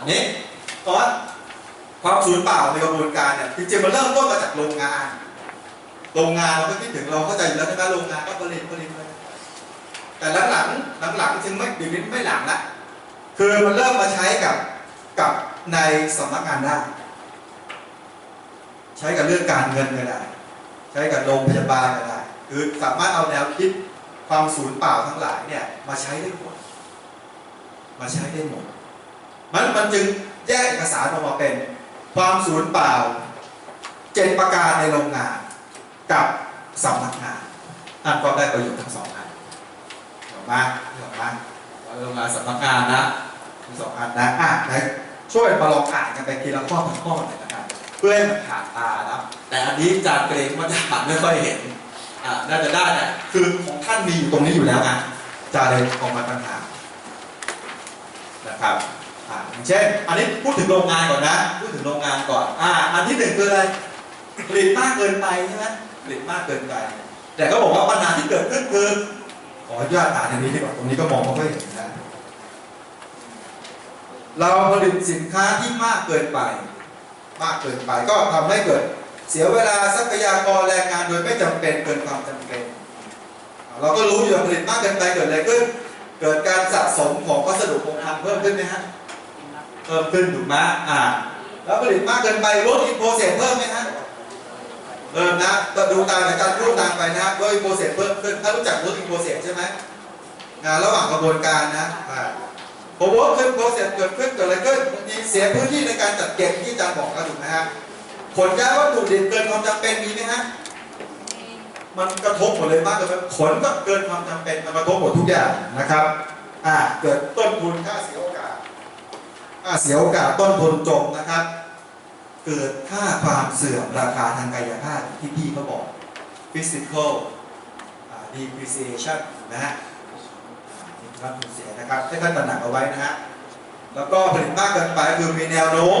อันนี้เพราะว่าความสูญเปล่าในกระบวนการเนี่ยจริงๆมันเริ่มต้นมาจากโรงงาน โรงงานเราก็คิดถึงเราเข้าใจอยู่แล้วใช่ไหมโรงงานก็ผลิตผลิตผลิตแต่หลังๆหลังๆจึงไม่เดี๋ยวนี้ไม่หลังละคือมันเริ่มมาใช้กับกับในสำนักงานได้ ใช้กับเรื่องการเงินก็ได้ ใช้กับโรงพยาบาลก็ได้ คือสามารถเอาแนวคิดความสูญเปล่าทั้งหลายเนี่ยมาใช้ได้หมดมาใช้ได้หมด มันมันจึงแยกเอกสารออกมาเป็นความสูญเปล่าเจ็ดประการในโรงงานกับสำนักงานท่านก็ได้ประโยชน์ทั้งสองอันเห็นไหมเห็นไหมโรงงานสำนักงานนะทั้งสองอันนะอะไหนช่วยมาลองอ่านกันไปทีละข้อถึงข้อหน่อยนะครับเพื่อให้มันผ่านตานะแต่อันนี้จารย์เกรงว่าจะอ่านไม่ค่อยเห็นอ่าน่าจะได้นะคือของท่านมีอยู่ตรงนี้อยู่แล้วไงอาจารย์เลยออกมาต่างหากนะครับ อย่างเช่น อันนี้พูดถึงโรงงานก่อนนะ พูดถึงโรงงานก่อน อ่า อันที่หนึ่งคืออะไรผลิตมากเกินไปใช่ไหมผลิตมากเกินไป แต่ก็บอกว่าปัญหาที่เกิดขึ้นคือขออนุญาตอ่านอันนี้ดีกว่าตรงนี้ก็มองไม่ค่อยเห็นนะ เราผลิตสินค้าที่มากเกินไป มากเกินไปก็ทำให้เกิดเสียเวลาทรัพยากรแรงงานโดยไม่จำเป็นเกินความจำเป็น เราก็รู้อยู่ว่าผลิตมากเกินไปเกิดอะไรขึ้น เกิดการสะสมของวัสดุคงคลังเพิ่มขึ้นไหมฮะ พิ่มขึ้นถูกไหมอ่า แล้วผลิตมากเกินไปลดอินโพเซตเพิ่มไหมฮะเพิ่มนะก็ดูตามในการพูดตามไปนะลดอินโพเซตเพิ่มขึ้นถ้ารู้จักลดอินโพเซตใช่ไหมงานระหว่างกระบวนการนะอ่าผมว่าขึ้นโปรเซสเกิดขึ้นเกิดอะไรขึ้นบางทีเสียพื้นที่ในการจัดเก็บที่อาจารย์บอกแล้วถูกไหมฮะขนย้ายวัตถุดิบเกินความจำเป็นมีไหมฮะมันกระทบหมดเลยมากเลยขนก็เกินความจำเป็นมันกระทบหมดทุกอย่างนะครับ อ่า เกิดต้นทุนค่าเสียโอกาส เสียโอกาสต้นทุนจมนะครับ เกิดค่าความเสื่อมราคาทางกายภาพที่พี่เขาบอก physical depreciation นะฮะนี่ครับสูญเสียนะครับให้ท่านตระหนักเอาไว้นะฮะแล้วก็ผลิตมากเกินไปคือมีแนวโน้ม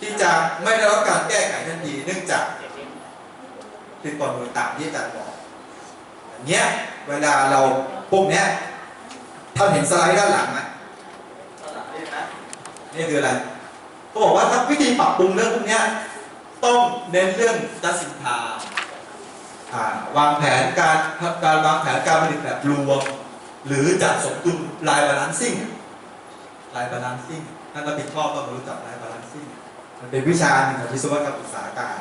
ที่จะไม่ได้รับการแก้ไขทันทีเนื่องจากติดต่อมือต่ำที่อาจารย์บอกอย่างเงี้ยเวลาเราพวกเนี้ยท่านเห็นสไลด์ด้านหลังไหมด้านหลังนี่นะ นี่คืออะไรเขาบอกว่าถ้าวิธีปรับปรุงเรื่องพวกนี้ต้องเน้นเรื่องจัสินทาวางแผนการการวางแผนการผลิตแบบรวม หรือจัดสมดุลลายบาลานซิ่งลายบาลานซิ่งท่นรับผิดชอบต้องรู้จักลายบาลานซิ่งมันเป็นวิชาหนึ่งของวิศวกรรมอุตสาหการ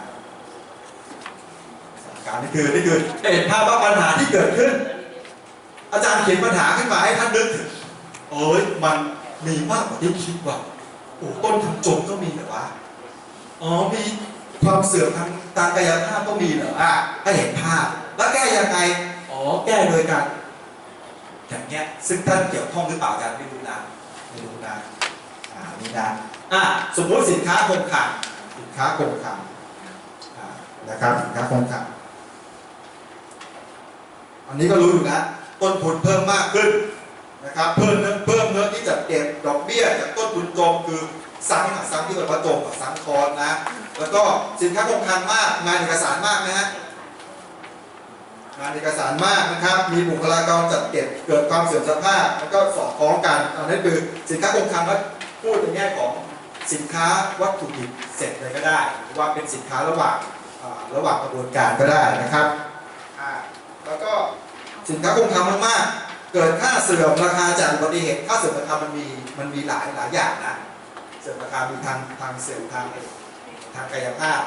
การนี่คือนี่คือเห็นภาพว่าปัญหาที่เกิดขึ้น อาจารย์เขียนปัญหาขึ้นมาให้ท่านนึกถึงโอ้ยมันมีมากกว่าที่คิดว่า โอ้ต้นทุนจมก็มีเหรอวะอ๋อ มีความเสื่อมทางทางกายภาพก็มีเหรออะให้เห็นภาพ แล้วแก้ยังไง อ๋อ แก้โดยการอย่างเงี้ย ซึ่งท่านเกี่ยวข้องหรือเปล่าอาจารย์ไม่รู้นะไม่รู้นะอ่านี่นะอะสมมติสินค้าคงคลังสินค้าคงคลังนะครับสินค้าคงคลังอันนี้ก็รู้อยู่นะต้นทุนเพิ่มมากขึ้น นะครับเพิ่มเนื้อเพิ่มเนื้อที่จะเก็บดอกเบี้ยจากต้นทุนจมคือซ้ำอะซ้ำที่เป็นประจมซ้ำคอนนะ แล้วก็สินค้าคงคลังมากงานเอกสารมากนะฮะงานเอกสารมากนะครับ มีบุคลากรจัดเก็บเกิดความเสื่อมสภาพ แล้วก็สอดคล้องกันอันนั้นคือสินค้าคงคลังแล้วพูดในแง่ของสินค้าวัตถุดิบเสร็จเลยก็ได้ ว่าเป็นสินค้าระหว่างระหว่างกระบวนการก็ได้นะครับแล้วก็สินค้าคงคลังมากๆ เกิดค่าเสื่อมราคาจากอุบัติเหตุค่าเสื่อมราคามันมีมันมีหลายหลายอย่างนะเสื่อมราคามีทางทางเสื่อมทางทางกายภาพ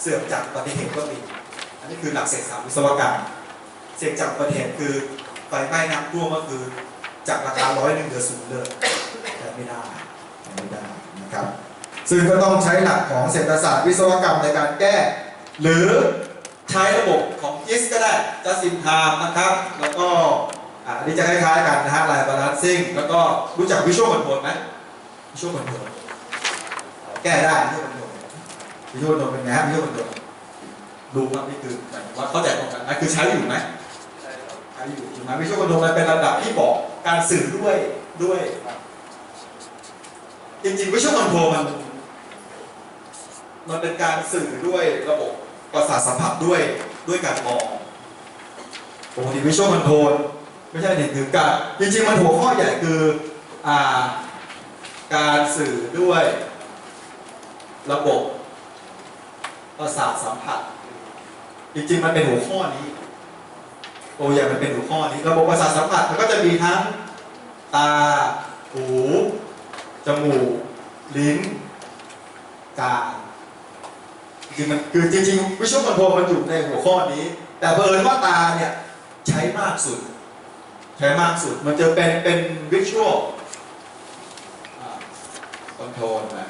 เสื่อมจากอุบัติเหตุก็มีอันนี้คือหลักเศรษฐศาสตร์วิศวกรรมเสี่ยงจากอุบัติเหตุคือไฟไหม้น้ำท่วมก็คือจากราคาร้อยหนึ่งเหลือศูนย์เลยแต่ไม่ได้ไม่ได้นะครับซึ่งก็ต้องใช้หลักของเศรษฐศาสตร์วิศวกรรมในการแก้ หรือใช้ระบบของจิสก็ได้จัสินทามนะครับ แล้วก็ อ่าอันนี้จะคล้ายๆกันนะฮะลายบาลานซิ่งแล้วก็รู้จักวิชวลคอนโทรลไหมวิชวลคอนโทรลแก้ได้วิชวลคอนโทรลวิชวลคอนโทรลเป็นไงฮะวิชวลคอนโทรลดูครับนี่คือหมายถึงว่าเข้าใจตรงกันอะคือใช้อยู่ไหมใช้อยู่ถูกไหมวิชวลคอนโทรลมันเป็นระดับที่บอกการสื่อด้วยด้วย จริงๆวิชวลคอนโทรลมันมันเป็นการสื่อด้วยระบบประสาทสัมผัสด้วยด้วยการมองปกติวิชวลคอนโทรล ไม่ใช่เน้นถึงการจริงๆมันหัวข้อใหญ่คืออ่าการสื่อด้วยระบบประสาทสัมผัส จริงๆมันเป็นหัวข้อนี้ตัวอย่างมันเป็นหัวข้อนี้ระบบประสาทสัมผัสมันก็จะมีทั้งตาหูจมูกลิ้นกายจริงมันคือจริงๆวิชวลคอนโทรมันอยู่ในหัวข้อนี้ แต่เผอิญว่าตาเนี่ยใช้มากสุด ใช้มากสุด มันจะเป็นเป็นวิชวลคอนโทรลนะ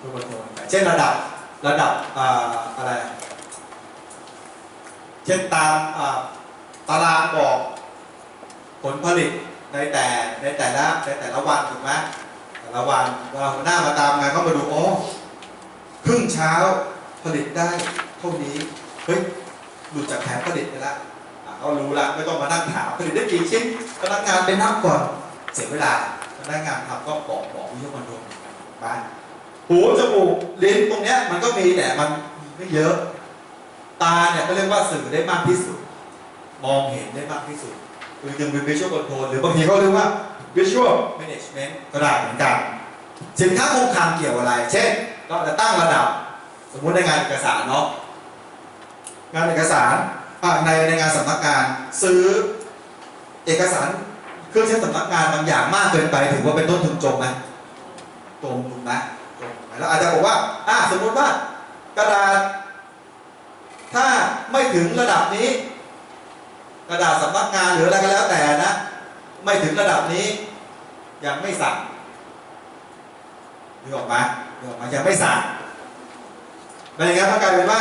คอนโทรลเช่นระดับระดับอ่าอะไร เช่นตามอ่าตารางบอกผลผลิตในแต่ในแต่ละในแต่ละวันถูกไหมแต่ละวันเวลาหัวหน้ามาตามงานเขามาดูโอ๋อครึ่งเช้าผลิตได้เท่านี้ เฮ้ยหลุดจากแผนผลิตไปแล้ว อะเขารู้ละไม่ต้องมานั่งถามผลิตได้กี่ชิ้นพนักงานไปนับก่อนเสียเวลาพนักงานทำก็บอกบอกวิทยาคอนโทรลบ้านหูจมูกลิ้นตรงเนี้ยมันก็มีแต่มันไม่เยอะ ตาเนี่ยก็เรียกว่าสื่อได้มากที่สุด มองเห็นได้มากที่สุดคือจึงเป็น visual control หรือบางทีเขาเรียกว่า visual management ก็ได้เหมือนกัน สินค้าคงคลังเกี่ยวอะไร เช่นเราจะตั้งระดับ สมมุติในงานเอกสารเนาะงานเอกสาร ในในงานสำนักงานซื้อเอกสารเครื่องใช้สำนักงานบางอย่างมากเกินไปถือว่าเป็นต้นทุนจมไหมจมถูกไหมจมแล้วอาจจะบอกว่าอะสมมติว่ากระดาษ ถ้าไม่ถึงระดับนี้ กระดาษสำนักงานหรืออะไรก็แล้วแต่นะ ไม่ถึงระดับนี้ ยังไม่สั่งนึกออกไหมนึกออกไหมยังไม่สั่งในอย่างนั้นมันกลายเป็นว่า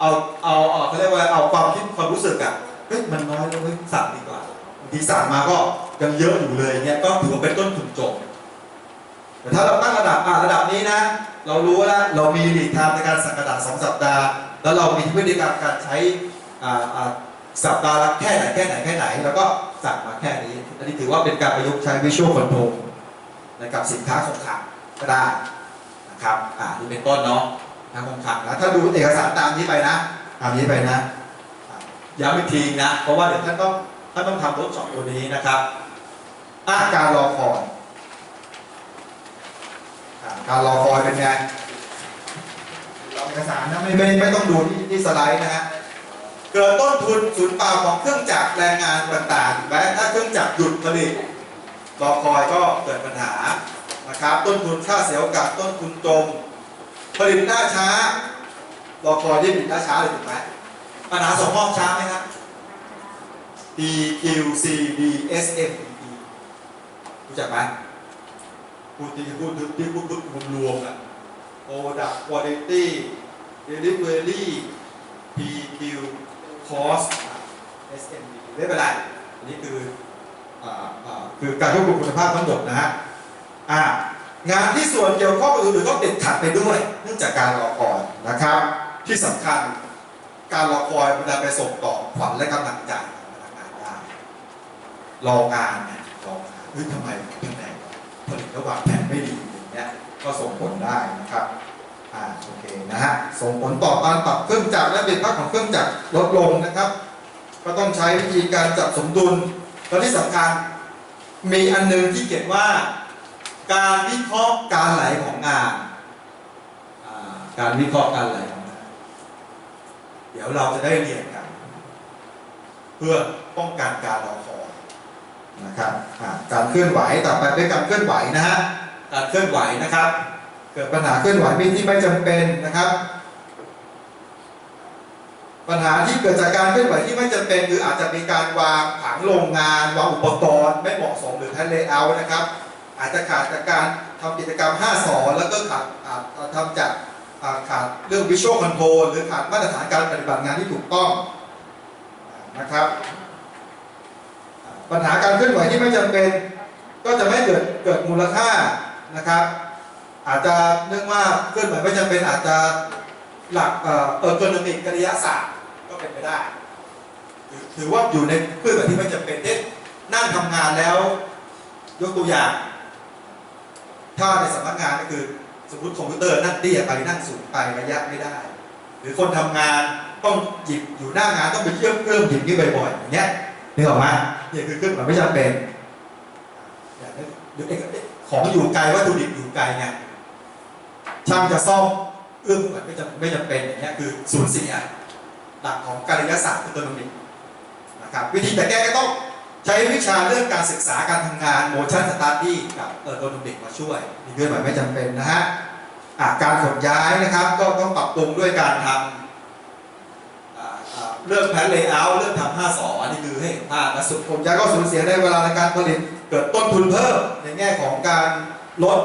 เอาเอาเอาเขาเรียกว่าเอาความคิดความรู้สึกอะเฮ้ยมันน้อยแล้วเฮ้ยสั่งดีกว่าบางทีสั่งมาก็ยังเยอะอยู่เลยเงี้ยก็ถือว่าเป็นต้นทุนจบแต่ถ้าเราตั้งระดับอะระดับนี้นะ เรารู้แล้วเรามีหลีดไทม์ในการสั่งกระดาษสองสัปดาห์ แล้วเรามีพฤติกรรมการใช้อ่าอ่าสัปดาห์ละแค่ไหนแค่ไหนแค่ไหน แล้วก็สั่งมาแค่นี้ อันนี้ถือว่าเป็นการประยุกต์ใช้ Visual Control ในกับสินค้าคงคลังก็ได้นะครับ อ่านี่เป็นต้นเนาะ ทางคงคลังนะถ้าดูเอกสารตามนี้ไปนะ ตามนี้ไปนะอย้ำอีกทีนะ เพราะว่าเดี๋ยวท่านต้องท่านต้องทำทดสอบตัวนี้นะครับอาการรอคอยการรอคอยเป็นไงเราเอกสารนะไม่ไม่ไม่ต้องดูที่ที่สไลด์นะฮะเกิดต้นทุนสูญเปล่าของเครื่องจักรแรงงานต่างๆถูกไหมถ้าเครื่องจักรหยุดผลิตรอคอยก็เกิดปัญหานะครับต้นทุนค่าเสียโอกาสต้นทุนจม ผลิตล่าช้า รอคอยที่ผลิตล่าช้าเลยถูกไหมปัญหาส่งมอบช้าไหมครับ D Q C D S M E รู้จักไหมพูดที่พูดที่พูดพูดรวมๆอะ Product Quality Delivery PQ Cost SMB ไม่เป็นไรอันนี้คือคือการควบคุมคุณภาพทั้งหมดนะฮะอ่า งานที่ส่วนเกี่ยวข้องอื่นๆต้องติดขัดไปด้วย เนื่องจากการรอคอยนะครับ ที่สำคัญการรอคอยมันจะไปส่งต่อขวัญและกำลังใจพนักงานได้รองานเนี่ยรองานเฮ้ยทำไมแผนกผลิตระหว่างแผนไม่ดีอย่างเงี้ยก็ส่งผลได้นะครับอ่าโอเคนะฮะส่งผลต่อการปรับเครื่องจักรและเป็นภาคของเครื่องจักรลดลงนะครับ ก็ต้องใช้วิธีการจับสมดุลและที่สำคัญมีอันหนึงที่เขียนว่า การวิเคราะห์การไหลของงานการวิเคราะห์การไหลของงาน เดี๋ยวเราจะได้เรียนกัน เพื่อป้องกันการรอคอยนะครับการเคลื่อนไหวต่อไปเป็นการเคลื่อนไหวนะฮะการเคลื่อนไหวนะครับ เกิดปัญหาเคลื่อนไหวมีที่ไม่จำเป็นนะครับปัญหาที่เกิดจากการเคลื่อนไหวที่ไม่จำเป็น คืออาจจะมีการวางผังโรงงาน วางอุปกรณ์ ไม่เหมาะสมหรือท่านเลเยอร์นะครับ อาจจะขาดจากการทำกิจกรรม 5 สอแล้วก็ขาดอาจทำจากาขาดเรื่อง visual control หรือขาดมาตรฐานการปฏิบัติงานที่ถูกต้องนะครับปัญหาการเคลื่อนไหวที่ไม่จำเป็น ก็จะไม่เกิดเกิดมูลค่านะครับ อาจจะเนื่องว่าเคลื่อนไหวไม่จำเป็นอาจจะหลักเอ่อเออร์โกนมิกกริยาศาสตร์ก็เป็นไปได้ถือว่าอยู่ในเคลื่อนไหวที่ไม่จำเป็นเช่นนั่งทำงานแล้ว ยกตัวอย่าง ถ้าในสำนักงานก็คือสมมติคอมพิวเตอร์นั่งเตี้ยไปนั่งสูงไประยะไม่ได้ หรือคนทำงานต้องหยิบอยู่หน้างานต้องไปเชื่อมเพิ่มหยิบนี่บ่อยๆอย่างเงี้ยนึกออกไหมนี่คือเครื่องมายไม่จำเป็นอย่างนี้หรือของอยู่ไกลวัตถุดิบอยู่ไกลเนี่ยช่างจะซ่อมเอื้อมไม่จำไม่จำเป็นอย่างเงี้ยคือสูญเสียหลักของการยศาสตร์อัตโนมินะครับวิธีแต่แก้ก็ต้อง ใช้วิชาเรื่องการศึกษาการทำงาน motion study กับอัตโนมิกมาช่วยมีเงื่อนไขไม่จำเป็นนะฮะการขนย้ายนะครับ ก็ต้องปรับปรุงด้วยการทำเรื่องแผนเลเยอร์เรื่องทำ5สออันนี้คือให้ภาพและสุดผมย้ายก็สูญเสียในเวลาในการผลิตเกิดต้นทุนเพิ่มในแง่ของการลด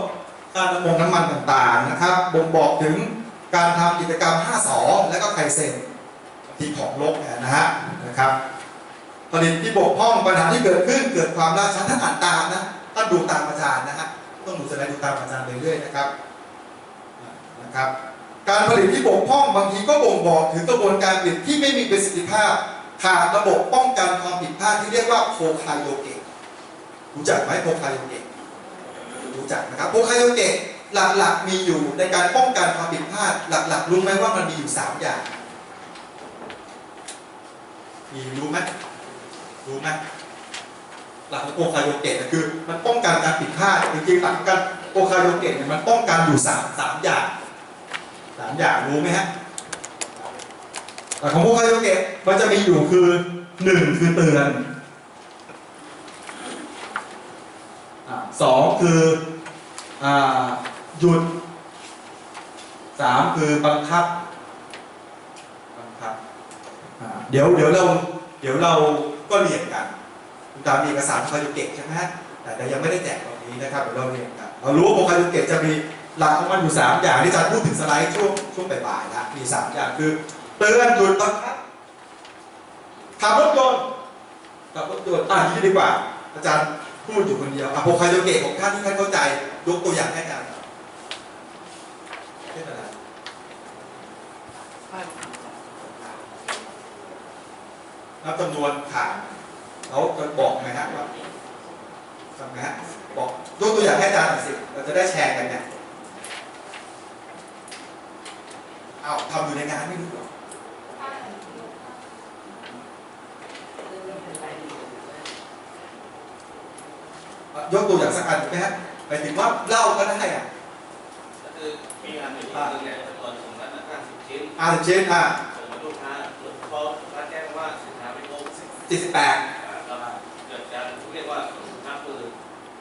ค่าน้ำมันน้ำมันต่างๆนะครับบ่งบอกถึงการทำกิจกรรม5สอและก็ไคเซนที่ของลกนะฮะนะครับ ผลิตที่บกพร่องปัญหาที่เกิดขึ้น เกิดความล่าช้าท่านอ่านตามนะท่านดูตามอาจารย์นะฮะต้องดูสไลด์ดูตามอาจารย์เรื่อยๆนะครับนะครับ การผลิตที่บกพร่องบางทีก็บ่งบอกถึงกระบวนการผลิตที่ไม่มีประสิทธิภาพขาดระบบป้องกันความผิดพลาดที่เรียกว่าโคคาโยเกะรู้จักไหมโคคาโยเกะรู้จักนะครับโคคาโยเกะหลักๆมีอยู่ในการป้องกันความผิดพลาด หลักๆรู้ไหมว่ามันมีอยู่สามอย่างมีรู้ไหม รู้ไหมหลักของโคคาโยเกะเนี่ยคือ มันป้องกันการผิดพลาดจริงๆหลักการโคคาโยเกะเนี่ยมันป้องกันอยู่สามสามอย่างสามอย่างรู้ไหมฮะแต่ของพวกคาโยเกะมันจะมีอยู่คือหนึ่งคือเตือนสองคืออหยุดสามคือบังคับบังคับเดี๋ยวเดี๋ยวเราเดี๋ยวเรา ก็เรียนกันตามเอกสารคาโยเกะใช่ไหมแต่ยังไม่ได้แจกตรงนี้นะครับเดี๋ยวเราเรียนกันเรารู้ว่าโคคาโยเกะจะมีหลักของมันอยู่สามอย่างที่อาจารย์พูดถึงสไลด์ช่วงช่วงบ่ายๆนะมีสามอย่างคือเตือนหยุดบังคับขับรถยนต์ขับรถยนต์อ่านี้ดีกว่า อาจารย์พูดอยู่คนเดียวอะโพคาโยเกะของท่านที่ท่านเข้าใจยกตัวอย่างให้อาจารย์เช่นอะไร นับจำนวนฐานเขาจะบอกไหมฮะว่าทำไงฮะบอกยกตัวอย่างให้อาจารย์หน่อยสิเราจะได้แชร์กันเนี่ยเอาทำอยู่ในงานไม่รู้หรออะยกตัวอย่างสักอันไหมฮะหมายถึงว่าเล่าก็ได้อะก็คือมีงานหนึ่งที่หนึ่งเนี่ยจำนวนถุงละห้าสิบชิ้นอ่าเช่นอะ ส่งมาลูกค้าพอลูกค้าแจ้งว่าสินค้าไม่ ครบสี่สิบแปดอ่าก็เกิดการเรียกว่าห้าปืน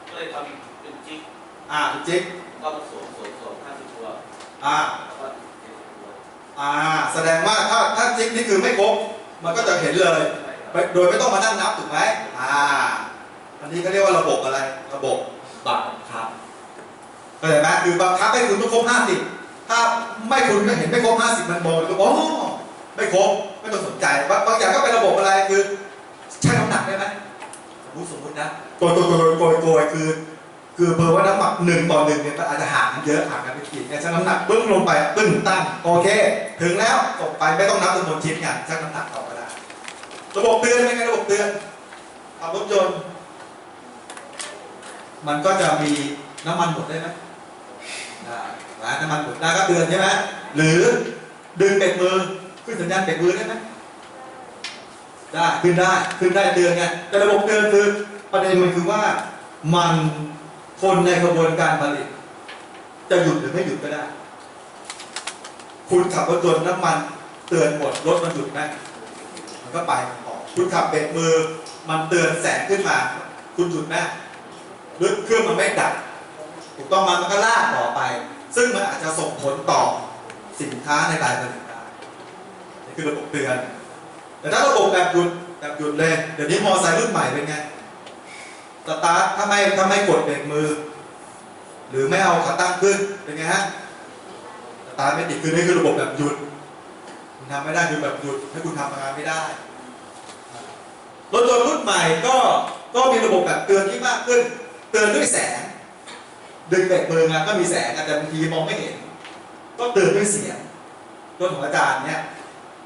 ก็เลยทำเป็นจิ๊กอ่าจิ๊กก็มาสวมสวมสวมห้าสิบตัวอ่าแล้วก็เจ็ดสิบตัวอ่า แสดงว่าถ้าถ้าจิ๊กนี่คือไม่ครบมันก็จะเห็นเลยใช่ครับโดยไม่ต้องมานั่งนับถูกไหมอ่า อันนี้ก็เรียกว่าระบบอะไร ระบบบังคับเข้าใจไหมคือบังคับให้คุณต้องครบห้าสิบถ้าไม่คุณไม่เห็นไม่ครบห้าสิบมันมองก็อ๋อไม่ครบไม่ต้องสนใจบางบางอย่างก็เป็นระบบอะไรคือ ชั่งน้ำหนักได้ไหมสมมติสมมตินะโกยโกยโกยโกยโกยคือ คือเพอว่าน้ำหนักหนึ่งต่อหนึ่งเนี่ยมันอาจจะห่างกันเยอะห่างกันไปขีดเนี่ยชั่งน้ำหนักปึ้งลงไปปึ้งตั้งโอเค ถึงแล้วจบไปไม่ต้องนับจำนวนชิ้นกันชั่งน้ำหนักต่อก็ได้ระบบเตือนเป็นไงระบบเตือนขับรถยนต์มันก็จะมีน้ำมันหมดได้ไหมได้นะน้ำมันหมดได้ก็เตือนใช่ไหมหรือดึงเบรกมือขึ้นสัญญาณเบรกมือได้ไหม ได้ขึ้นได้ขึ้นได้เตือนไงแต่ระบบเตือนคือประเด็นมันคือว่ามันคนในกระบวนการผลิต จะหยุดหรือไม่หยุดก็ได้ คุณขับรถยนต์น้ำมันเตือนหมดรถมันหยุดไหมมันก็ไปต่อคุณขับเบรกมือ มันเตือนแสงขึ้นมา คุณหยุดไหมหรือเครื่องมันไม่ดับถูกต้องมันมันก็ลากต่อไป ซึ่งมันอาจจะส่งผลต่อสินค้าในรายผลิตได้นี่คือระบบเตือน แต่ถ้าระบบแบบหยุดแบบหยุดเลย เดี๋ยวนี้มอไซค์รุ่นใหม่เป็นไง สตาร์ทถ้าไม่ถ้าไม่กดเบรกมือ หรือไม่เอาขาตั้งขึ้นเป็นไงฮะ สตาร์ทไม่ติดคือนี่คือระบบแบบหยุด คุณทำไม่ได้คือแบบหยุดให้คุณทำงานไม่ได้ รถยนต์รุ่นใหม่ก็ก็มีระบบแบบเตือนที่มากขึ้น เตือนด้วยแสง ดึงเบรกมือมาก็มีแสงแต่บางทีมองไม่เห็น ก็เตือนด้วยเสียงรถของอาจารย์เนี่ย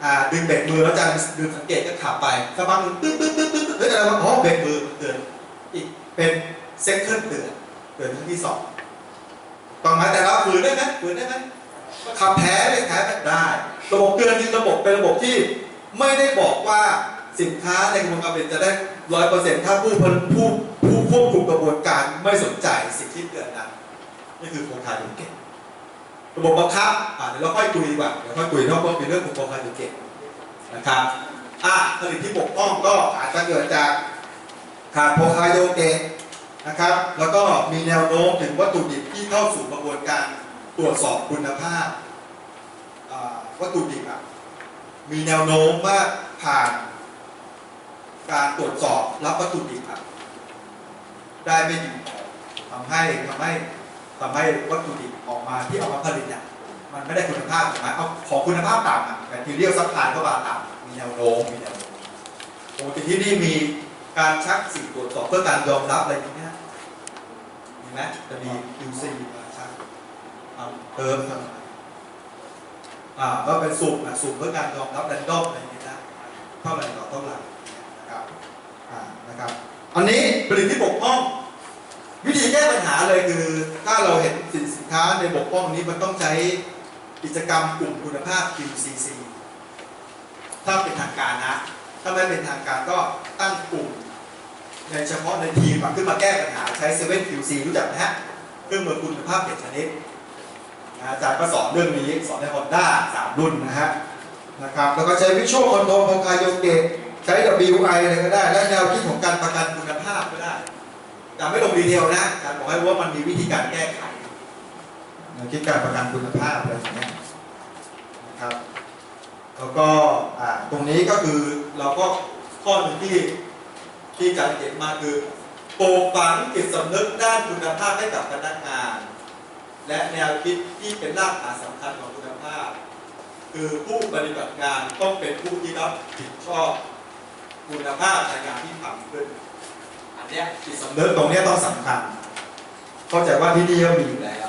อ่าดึงเบรกมือแล้วอาจารย์ดึงสังเกตก็ขับไปสักพักหนึ่งตึ๊ดตึ๊ดตึ๊ดตึ๊ดตึ๊ดเฮ้ยอะไรวะอ๋อเบรกมือเตือนอีกเป็นเซ็กเคิลเตือนเตือนครั้งที่สองต้องไหมแต่เราฝืนได้ไหมฝืนได้ไหมขับแพ้ไม่แพ้ไม่ได้ ระบบเตือนจริงระบบเป็นระบบที่ไม่ได้บอกว่าสินค้าในกระบวนการผลิตจะได้ร้อยเปอร์เซ็นต์ถ้าผู้ผู้ผู้ควบคุมกระบวนการไม่สนใจสิ่งที่เกิดนั้นนี่คือโครงข่ายเก่ง ระบบบังคับอ่าเดี๋ยวเราค่อยคุยดีกว่าเดี๋ยวค่อยคุยนอกเรื่องเป็นเรื่องของโครงข่ายเก่งนะครับอะผลิตที่บกพร่องก็อาจจะเกิดจากขาดโพครงข่ายเก่งนะครับ แล้วก็มีแนวโน้มถึงวัตถุดิบที่เข้าสู่กระบวนการตรวจสอบคุณภาพวัตถุดิบอะมีแนวโน้มว่าผ่านการตรวจสอบรับวัตถุดิบอะได้ไม่ดีพอทำให้ทำให้ ทำให้วัตถุดิบออกมาที่เอามาผลิตเนี่ยมันไม่ได้คุณภาพถูกไหมเอาของคุณภาพต่ำอะแบคทีเรียลซัพพลายก็มาต่ำมีแนวโน้มมีแนวโน้มปกติที่นี่มีการชักสิ่งตรวจสอบเพื่อการยอมรับอะไรอย่างเงี้ยมีไหมจะมี QC มาชักเอาเติมเข้ามาอ่าก็เป็นสุ่มนะสุ่มเพื่อการยอมรับแรนดอมอะไรอย่างเงี้ยนะเท่าไหร่ต่อเท่าไหร่นะครับอ่านะครับ อันนี้ผลิตที่บกพร่อง วิธีแก้ปัญหาเลยคือ ถ้าเราเห็นสินค้าในบกพร่องนี้มันต้องใช้กิจกรรมกลุ่มคุณภาพ QCC ถ้าเป็นทางการนะ ถ้าไม่เป็นทางการก็ตั้งกลุ่ม ในเฉพาะในทีมขึ้นมาแก้ปัญหาใช้7 QC รู้จักไหมฮะเครื่องมือคุณภาพเจ็ดชนิดนะอาจารย์ก็สอนเรื่องนี้สอนใน Honda สามรุ่นนะฮะนะครับแล้วก็ใช้ Visual Control ของคาโยเกะใช้ WI อะไรก็ได้ และแนวคิดของการประกันคุณภาพ แต่ไม่ลงดีเทลนะอาจารย์บอกให้รู้ว่ามันมีวิธีการแก้ไขแนวคิดการประกันคุณภาพอะไรอย่างเงี้ยนะครับแล้วก็ตรงนี้ก็คือเราก็ข้อหนึ่งที่ที่อาจารย์เห็นมาคือปลูกฝังจิตสำนึกด้านคุณภาพให้กับพนักงาน และแนวคิดที่เป็นรากฐานสำคัญของคุณภาพ คือผู้ปฏิบัติงานต้องเป็นผู้ที่รับผิดชอบคุณภาพในงานที่ทำขึ้น อันเนี้ยจิตสำนึกตรงเนี้ยต้องสำคัญ เข้าใจว่าที่นี่ก็มีอยู่แล้ว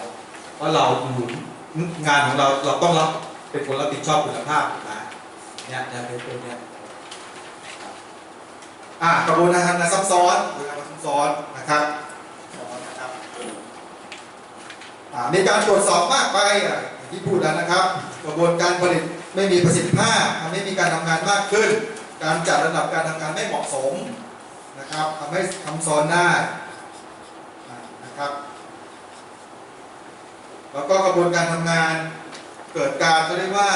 ว่าเรางานของเราเราต้องรับเป็นคนรับผิดชอบคุณภาพถูกไหมเนี่ยเนี่ยเป็นตัวเนี้ยอะกระบวนการซับซ้อนกระบวนการซับซ้อนนะครับซ้อนนะครับอ่ามีการตรวจสอบมากไปอะอย่างที่พูดแล้วนะครับ กระบวนการผลิตไม่มีประสิทธิภาพทำให้มีการทำงานมากขึ้น การจัดระดับการทำงานไม่เหมาะสม นะครับทำให้ทำซ้อนได้นะครับ แล้วก็กระบวนการทำงานเกิดการเขาเรียกว่า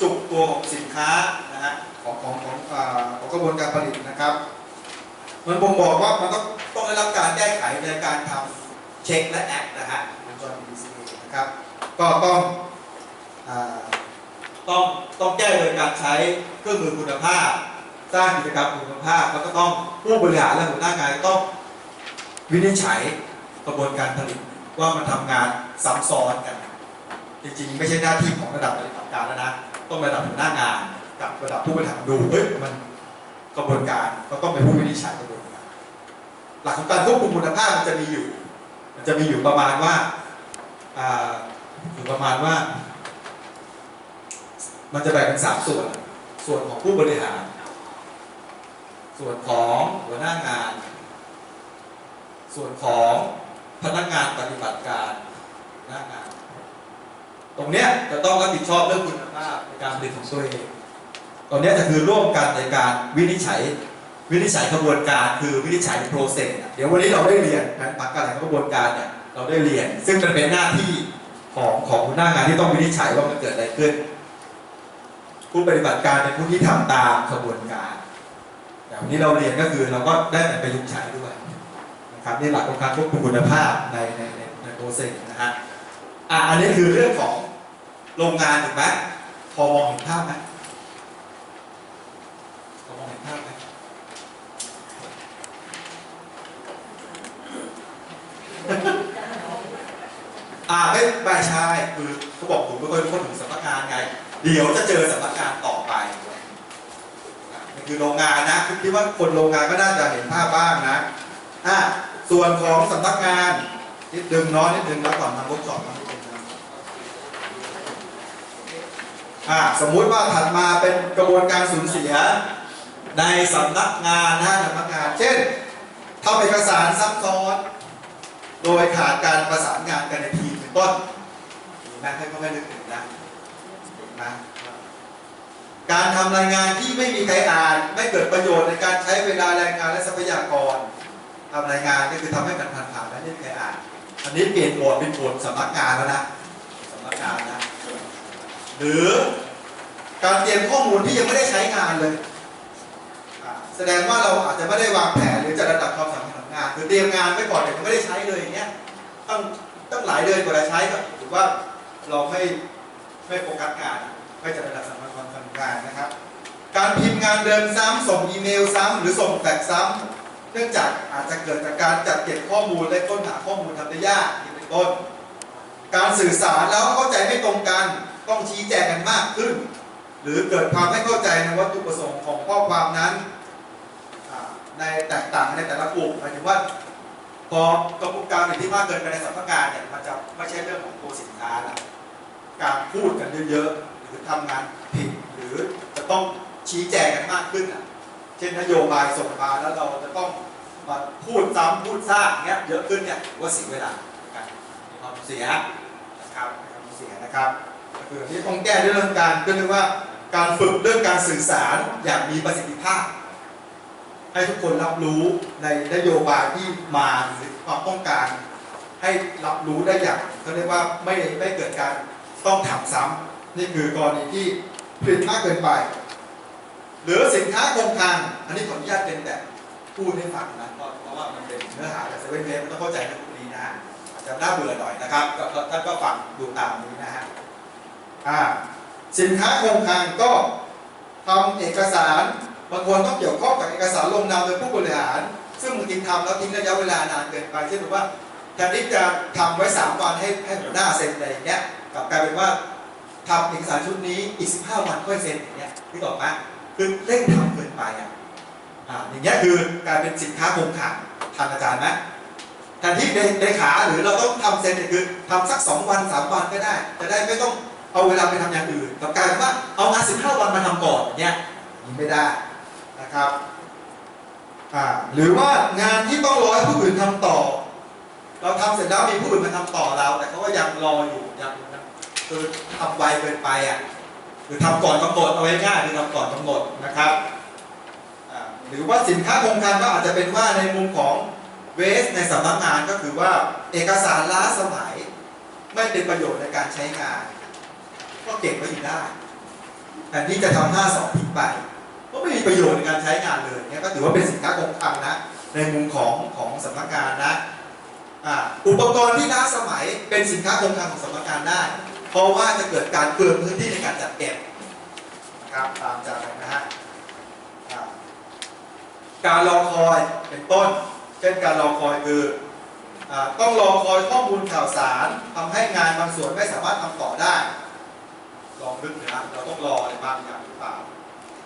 จุกตัวของสินค้านะฮะของของของของกระบวนการผลิตนะครับ มันบ่งบอกว่ามันต้องต้องได้รับการแก้ไขในการทำเช็คและแอคนะฮะวงจร PDCA นะครับก็ต้องต้องต้องแก้โดยการใช้เครื่องมือคุณภาพ สร้างกิจกรรมคุณภาพแล้วก็ต้องผู้บริหารและหัวหน้างานต้องวินิจฉัยกระบวนการผลิตว่ามันทำงานซ้ำซ้อนกันจริงๆ ไม่ใช่หน้าที่ของระดับปฏิบัติการแล้วนะต้องระดับหัวหน้างานกับระดับผู้บริหารดูเฮ้ยมันกระบวนการก็ต้องเป็นผู้วินิจฉัยกระบวนการ หลักของการควบคุมคุณภาพมันจะมีอยู่ มันจะมีอยู่ประมาณว่าอ่าอยู่ประมาณว่า มันจะแบ่งเป็นสามส่วน ส่วนของผู้บริหาร ส่วนของหัวหน้างาน ส่วนของพนักงานปฏิบัติการพนักงาน ตรงเนี้ยจะต้องรับผิดชอบเรื่องคุณภาพในการผลิตของตัวเองตรงเนี้ยจะคือร่วมกันในการวินิจฉัยวินิจฉัยกระบวนการคือวินิจฉัยโปรเซสเดี๋ยววันนี้เราได้เรียนการปักการกระบวนการเนี่ยเราได้เรียน ซึ่งมันเป็นหน้าที่ของของหัวหน้างานที่ต้องวินิจฉัยว่ามันเกิดอะไรขึ้น ผู้ปฏิบัติการเป็นผู้ที่ทำตามกระบวนการ แต่วันนี้เราเรียนก็คือเราก็ได้แต่ประยุกต์ใช้ด้วยนะครับนี่หลักของการควบคุมคุณภาพในในในในโปรเซสนะฮะอะอันนี้คือเรื่องของโรงงานถูกไหมพอมองเห็นภาพไหมพอมองเห็นภาพไหมอ่าไม่ไม่ใช่คือเขาบอกผมไม่ค่อยพูดถึงสำนักงานไง เดี๋ยวจะเจอสำนักงานต่อไป อะนี่คือโรงงานนะคุณคิดว่าคนโรงงานก็น่าจะเห็นภาพบ้างนะอะส่วนของสำนักงานนิดดึงน้อยนิดดึงแล้วก่อนทำเวิร์กช็อปนะอะสมมุติว่าถัดมาเป็นกระบวนการสูญเสีย ในสำนักงานนะสำนักงาน เช่นทำเอกสารซับซ้อนโดยขาดการประสานงานกันในทีมเป็นต้นมีไหมให้เขาไม่นึกถึงนะนะ การทำรายงานที่ไม่มีใครอ่าน ไม่เกิดประโยชน์ในการใช้เวลาแรงงานและทรัพยากรทำรายงานก็คือทำให้มันผ่านๆแล้วไม่มีใครอ่าน อันนี้เปลี่ยนโหมดเป็นโหมดสำนักงานแล้วนะสำนักงานนะหรือการเตรียมข้อมูลที่ยังไม่ได้ใช้งานเลย แสดงว่าเราอาจจะไม่ได้วางแผนหรือจัดระดับความสำคัญของงานคือเตรียมงานไว้ก่อนแต่ยังไม่ได้ใช้เลยอย่างเงี้ยตั้งตั้งหลายเดือนกว่าจะใช้ก็ถือว่าเราไม่ไม่โฟกัสงานไม่จัดระดับสำคัญ ความสำคัญนะครับ การพิมพ์งานเดิมซ้ำส่งอีเมลซ้ำหรือส่งแฟกซ์ซ้ำเนื่องจากอาจจะเกิดจากการจัดเก็บข้อมูลและค้นหาข้อมูลทำได้ยากเป็นต้น การสื่อสารแล้วเข้าใจไม่ตรงกันต้องชี้แจงกันมากขึ้น หรือเกิดความไม่เข้าใจในวัตถุประสงค์ของข้อความนั้นในแตกต่างในแต่ละกลุ่มหมายถึงว่าพอกระบวนการเป็นที่มากเกินไปในสำนักงานเนี่ยมันจะไม่ใช่เรื่องของตัวสินค้าละการพูดกันเยอะๆหรือทำงานผิด จะต้องชี้แจงกันมากขึ้นอะเช่นนโยบายส่งมาแล้วเราจะต้องมาพูดซ้ำพูดซากเงี้ยเยอะขึ้นเนี่ยว่าเสียเวลาในการมีความเสียนะครับความเสียนะครับคือที่ต้องแก้ด้วยเรื่องการก็เรียกว่าการฝึกเรื่องการสื่อสารอย่างมีประสิทธิภาพ ให้ทุกคนรับรู้ในนโยบายที่มาหรือความต้องการ ให้รับรู้ได้อย่างเขาเรียกว่าไม่ไม่เกิดการต้องถามซ้ำนี่คือกรณีที่ ผลิตมากเกินไป หรือสินค้าคงคลังอันนี้ขออนุญาตเป็นแบบพูดให้ฟังนะเพราะว่ามันเป็นเนื้อหาจากเซเว่นเวฟต้องเข้าใจในพวกนี้นะฮะอาจจะน่าเบื่อหน่อยนะครับก็ท่านก็ฟังดูตามนี้นะฮะอ่าสินค้าคงคลังก็ทำเอกสารบางคนต้องเกี่ยวข้องกับเอกสารลงนามโดยผู้บริหาร ซึ่งบางทีทำแล้วทิ้งระยะเวลานานเกินไปเช่นว่าแทนที่จะทำไว้ 3 วันให้ให้หัวหน้าเซ็นอะไรอย่างเงี้ยกลับกลายเป็นว่า ทำเอกสารชุดนี้อีก 15 วันค่อยเซ็นอย่างเงี้ยที่บอกมาคือเร่งทำเกินไปอะอ่าอย่างเงี้ยคือกลายเป็นสินค้าคงคลังทันอาจารย์ไหมแทนที่เลขาหรือเราต้องทำเซ็นเนี่ยคือทำสัก 2 วัน 3 วันก็ได้ จะได้ไม่ต้องเอาเวลาไปทำอย่างอื่นกับการว่าเอางาน15 วันมาทำก่อนเนี่ยยิงไม่ได้นะครับอ่าหรือว่างานที่ต้องรอให้ผู้อื่นทำต่อ เราทำเสร็จแล้วมีผู้อื่นมาทำต่อเรา แต่เขาก็ยังรออยู่ยัง คือทำไวเกินไปอะหรือทำก่อนกำหนดเอาไว้ง่ายหรือทำก่อนกำหนดนะครับหรือว่าสินค้าครงการก็อาจจะเป็นว่าในมุมของเวสในสำนักงานก็คือว่าเอกสารล้าสมัย ไม่เป็นประโยชน์ในการใช้งาน ก็เก็บไว้อยู่ได้แต่ที่จะทำหน้าสองทิ้งไปก็ไม่มีประโยชน์ในการใช้งานเลยเนี่ยก็ถือว่าเป็นสินค้าคงคลังนะ ในมุมของของสำนักงานนะอุปกรณ์ที่ล้าสมัยเป็นสินค้าคงคลังของสำนักงานได้ เพราะว่าจะเกิดการเปลืองพื้นที่ในการจัดเก็บนะครับตามจากนะฮะการรอคอยเป็นต้น เช่นการรอคอยคืออต้องรอคอยข้อมูลข่าวสารทำให้งานบางส่วนไม่สามารถทำต่อได้ลองนึกนะเราต้องรออะไรบางอย่างหรือเปล่า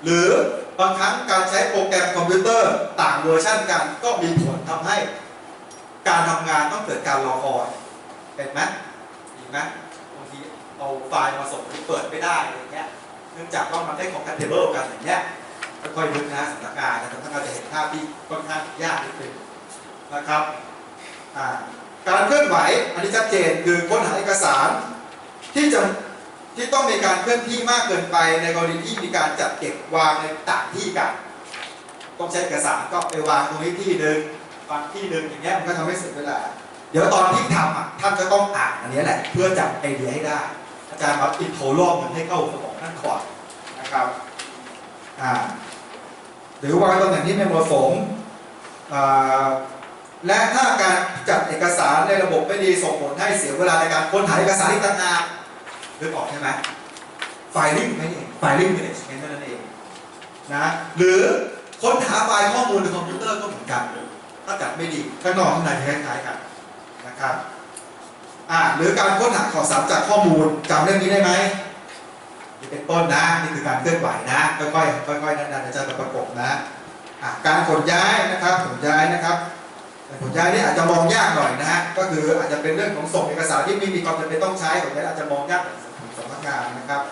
หรือบางครั้งการใช้โปรแกรมคอมพิวเตอร์ต่างเวอร์ชันกันก็มีผลทำให้ การทำงานต้องเกิดการรอคอยเป็นไหมมีไหม เอาไฟล์มาส่งที่เปิดไม่ได้อะไรเงี้ยเนื่องจากว่ามันได้ compatible กันอย่างเงี้ยค่อยๆนึกนะสถานการณ์นะสถานการณ์จะเห็นภาพที่ค่อนข้างยากนิดนึงนะครับการเคลื่อนไหวอันนี้ชัดเจนคือค้นหาเอกสารที่จะที่ต้องมีการเคลื่อนที่มากเกินไปในกรณีที่มีการจัดเก็บวางในต่างที่กันต้องใช้เอกสารก็ไปวางตรงนี้ที่หนึ่งวางที่หนึ่งอย่างเงี้ยมันก็ทำให้เสียเวลาเดี๋ยวตอนที่ทำอะท่านก็ต้องอ่านอันนี้แหละเพื่อจับไอเดียให้ได้ อาจารมาอินโทรรอบมันให้เข้าสมองท่านก่อนนะครับอ่าหรือวางตำแหน่งที่ไม่เหมาะสมอ่าและถ้าการจัดเอกสารในระบบไม่ดีส่งผลให้เสียเวลาในการค้นหาเอกสารอีกต่างหากนึกออกใช่ไหมไฟลิ่งไม่เองไฟลิ่ง management เท่นั้นเองนะหรือค้นหาไฟล์ข้อมูลในคอมพิวเตอร์ก็เหมือนกัน ถ้าจัดไม่ดีข้างนอกข้างในจะคล้ายๆกันนะครับ อ่าหรือการค้นหาข่าวสารจากข้อมูลจำเรื่องนี้ได้ไหมนี่เป็นต้นนะนี่คือการเคลื่อนไหวนะค่อยๆค่อยๆนั่นๆอาจารย์ประกบนะอะการขนย้ายนะครับขนย้ายนะครับขนย้ายนี่อาจจะมองยากหน่อยนะฮะก็คืออาจจะเป็นเรื่องของส่งเอกสารที่ไม่มีความจำเป็นต้องใช้ขนย้ายอาจจะมองยากสำนักงานนะครับ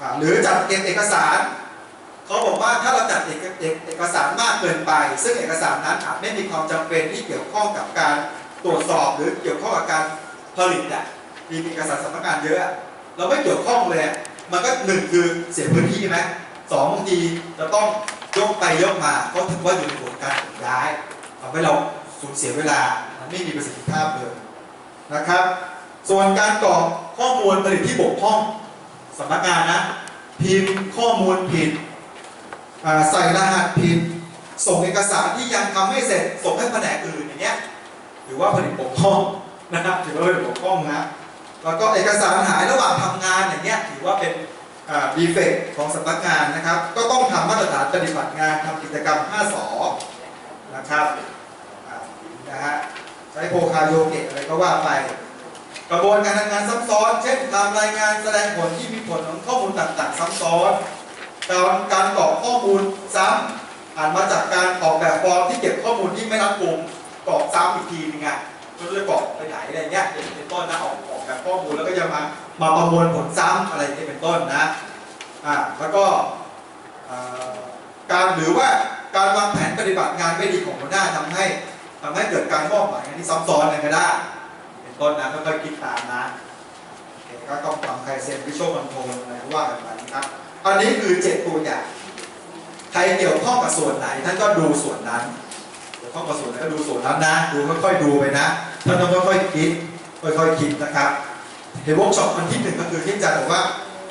อ่าหรือจัดเก็บเอกสารเขาบอกว่าถ้าเราจัดเอกเอกเอกสารมากเกินไป ซึ่งเอกสารนั้นอาจไม่มีความจำเป็นที่เกี่ยวข้องกับการ ตรวจสอบหรือเกี่ยวข้องกับการผลิตอะมีเอกสารสำนักงานเยอะอะเราไม่เกี่ยวข้องเลยอะมันก็หนึ่งคือเสียพื้นที่ไหมสองบางทีจะต้องยกไปยกมาเขาถือว่าอยู่ในกระบวนการขนย้ายทำให้เราสูญเสียเวลามันไม่มีประสิทธิภาพเลยนะครับ ส่วนการกรอกข้อมูลผลิตที่บกพร่องสำนักงานนะ พิมพ์ข้อมูลผิดใส่รหัสผิด ส่งเอกสารที่ยังทำไม่เสร็จส่งให้แผนกอื่นอย่างเงี้ย ถือว่าผลิตบกพร่องนะครับถือว่าผลิตบกพร่องนะแล้วก็เอกสารหายระหว่างทำงานอย่างเงี้ยถือว่าเป็นดีเฟกของสำนักงานนะครับ ก็ต้องทำมาตรฐานปฏิบัติงานทำกิจกรรม 5สอนะครับนะฮะใช้โพคาโยเกะอะไรก็ว่าไป กระบวนการทำงานซับซ้อน เช่นทำรายงานแสดงผลที่มีผลของข้อมูลต่างๆ ซับซ้อนการการกรอกข้อมูลซ้ำอ่านมาจากการออกแบบฟอร์มที่เก็บข้อมูลที่ไม่รัดกุม กรอกซ้ำอีกทีนึงอะก็จะกรอกไปไหนอะไรเงี้ยเป็นต้นนะออกออกแบบข้อมูลแล้วก็จะมามาประมวลผลซ้ำอะไรอย่างเงี้เป็นต้นนะอ่าแล้วก็การหรือว่าการวางแผนปฏิบัติงานไม่ดีของหัวหน้าทำให้ทำให้เกิดการมอบหมายงานที่ซับซ้อนอะไรก็ได้ เป็นต้นนะค่อยๆคิดตามนะก็ต้องทำใครเซ็นวิชวลคอนโทรลอะไรว่ากันไปนะครับ อันนี้คือเจ็ดตัวอย่าง ใครเกี่ยวข้องกับส่วนไหนท่านก็ดูส่วนนั้น เข้องกับส่วนก็ดูส่วนนั้นนะ ดูค่อยๆดูไปนะท่านต้องค่อยๆคิดค่อยๆคิดนะครับเห็นวงช็อปอันที่หนึ่งก็คือที่อาจารย์บอกว่า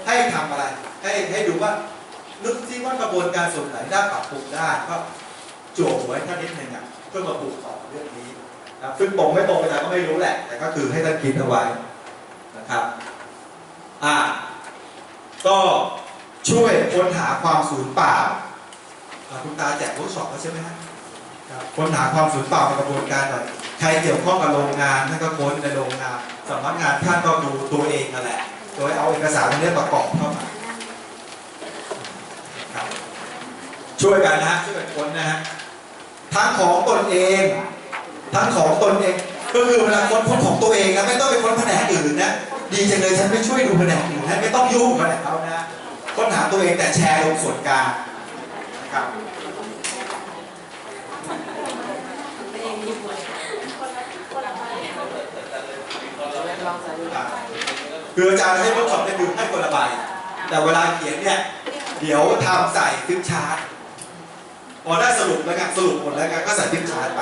ให้ทำอะไร ให้ให้ดูว่านึกซิว่ากระบวนการส่วนไหนน่าปรับปรุงได้ก็จวหัวให้ท่านนิดหนึ่งอะเพื่อมาปลูกต่อเรื่องนี้นะซึ่งตรงไม่ตรงอาจารย์ก็ไม่รู้แหละ แต่ก็คือให้ท่านคิดเอาไว้นะครับอ่าก็ช่วยค้นหาความสูญเปล่าอ่าคุณตาแจกเวิร์กช็อปแล้วใช่ไหมฮะ ค้นหาความสูญเปล่าในกระบวนการหน่อยใครเกี่ยวข้องกับโรงงานท่านก็ค้นในโรงงานสำนักงานท่านก็ดูตัวเองนั่นแหละ โดยเอาเอกสารนี้ประกอบเข้ามาช่วยกันนะฮะช่วยกันค้นนะฮะทั้งของตนเอง ทั้งของตนเองก็คือเวลาค้นค้นของตัวเองนะไม่ต้องไปค้นแผนกอื่นนะดีจังเลยฉันไม่ช่วยดูแผนกอื่นนะไม่ต้องยุ่งแผนกเขานะค้นหาตัวเองแต่แชร์ลงส่วนกลางนะครับ คืออาจารย์ให้เวิร์กช็อปเนี่ยคือให้คนละใบแต่เวลาเขียนเนี่ย เดี๋ยวทำใส่ฟิปชาร์ตพอได้สรุปแล้วกันสรุปหมดแล้วกันก็ใส่ฟิปชาร์ตไป